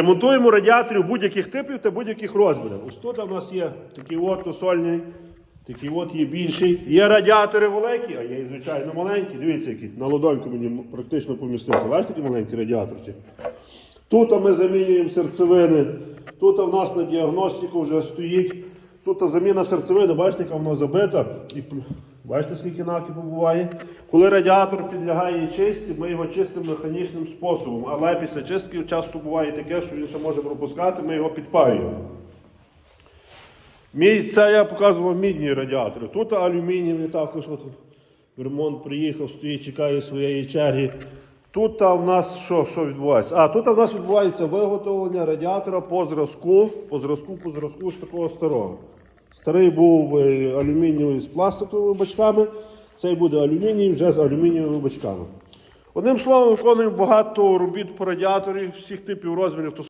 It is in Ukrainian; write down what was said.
Ремонтуємо радіаторів будь-яких типів та будь-яких розмірів. Ось тут у нас є такий от усольний, такий от є більший. Є радіатори великі, а є звичайно маленькі. Дивіться, які на ладоньку мені практично помістився. Бачите, такий маленький радіаторчик. Тут ми замінюємо серцевини. Тут у нас на діагностику вже стоїть. Тут заміна серцевини, бачите, яка воно забита. І бачите, скільки накипу буває. Коли радіатор підлягає чистці, ми його чистимо механічним способом. Але після чистки часто буває таке, що він ще може пропускати, ми його підпаюємо. Мій, це я показував мідні радіатори. Тут алюмінієві також. От, ремонт приїхав, стоїть, чекає своєї черги. Тут в нас що, що відбувається? А, тут в нас відбувається виготовлення радіатора по зразку, по зразку, по зразку з такого старого. Старий був е, алюмінієвий з пластиковими бачками, цей буде алюміній вже з алюмінієвими бачками. Одним словом, виконуємо багато робіт по радіаторі всіх типів розмірів.